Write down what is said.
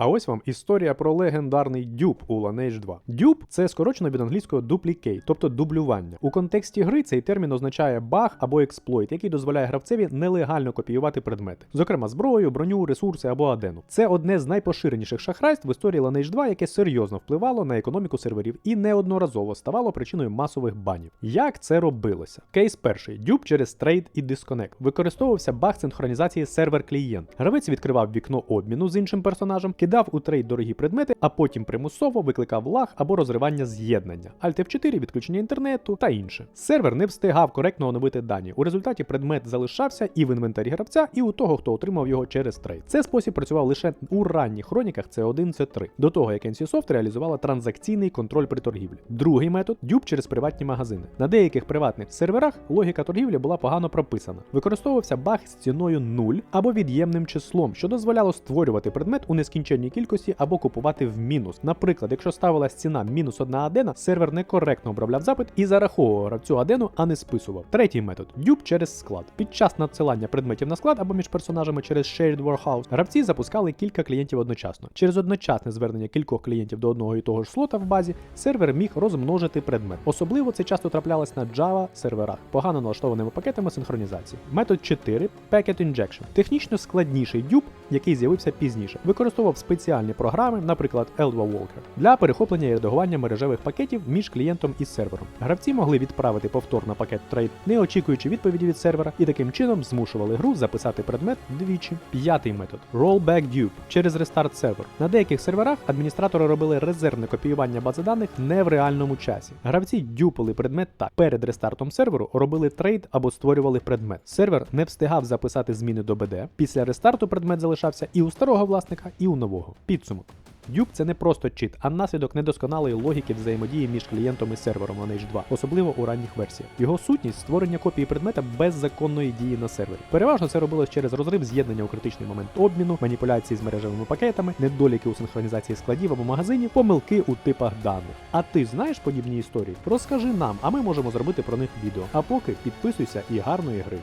А ось вам історія про легендарний дюб у Lineage 2. Дюб це скорочено від англійського duplicate, тобто дублювання. У контексті гри цей термін означає баг або експлойт, який дозволяє гравцеві нелегально копіювати предмети, зокрема зброю, броню, ресурси або адену. Це одне з найпоширеніших шахрайств в історії Lineage 2, яке серйозно впливало на економіку серверів і неодноразово ставало причиною масових банів. Як це робилося? Кейс перший: дюб через трейд і дисконект. Використовувався баг синхронізації сервер-клієнт. Гравець відкривав вікно обміну з іншим персонажем, кидав у трейд дорогі предмети, а потім примусово викликав лаг або розривання з'єднання, Alt F4, відключення інтернету та інше. Сервер не встигав коректно оновити дані. У результаті предмет залишався і в інвентарі гравця, і у того, хто отримав його через трейд. Цей спосіб працював лише у ранніх хроніках C1, C3, до того як NCSoft реалізувала транзакційний контроль при торгівлі. Другий метод дюб через приватні магазини. На деяких приватних серверах логіка торгівлі була погано прописана. Використовувався баг з ціною 0 або від'ємним числом, що дозволяло створювати предмет у нескінченній кількості або купувати в мінус. Наприклад, якщо ставилась ціна мінус одна адена, сервер некоректно обробляв запит і зараховував гравцю адену, а не списував. Третій метод дюб через склад. Під час надсилання предметів на склад або між персонажами через Shared Warehouse гравці запускали кілька клієнтів одночасно. Через одночасне звернення кількох клієнтів до одного і того ж слота в базі сервер міг розмножити предмет. Особливо це часто траплялось на Java серверах, погано налаштованими пакетами синхронізації. Метод 4 Packet Injection. Технічно складніший дюб, який з'явився пізніше, використовував спеціальні програми, наприклад, L2 Walker, для перехоплення і редагування мережевих пакетів між клієнтом і сервером. Гравці могли відправити повторно пакет трейд, не очікуючи відповіді від сервера, і таким чином змушували гру записати предмет двічі. П'ятий метод Rollback Dupe через рестарт сервер. На деяких серверах адміністратори робили резервне копіювання бази даних не в реальному часі. Гравці дюпали предмет так. Перед рестартом серверу робили трейд або створювали предмет. Сервер не встигав записати зміни до БД. Після рестарту предмет залишався і у старого власника, і у нового. Підсумок. Дюб це не просто чит, а наслідок недосконалої логіки взаємодії між клієнтом і сервером Lineage 2, особливо у ранніх версіях. Його сутність створення копії предмета без законної дії на сервері. Переважно це робилось через розрив з'єднання у критичний момент обміну, маніпуляції з мережевими пакетами, недоліки у синхронізації складів або магазинів, помилки у типах даних. А ти знаєш подібні історії? Розкажи нам, а ми можемо зробити про них відео. А поки підписуйся і гарної гри.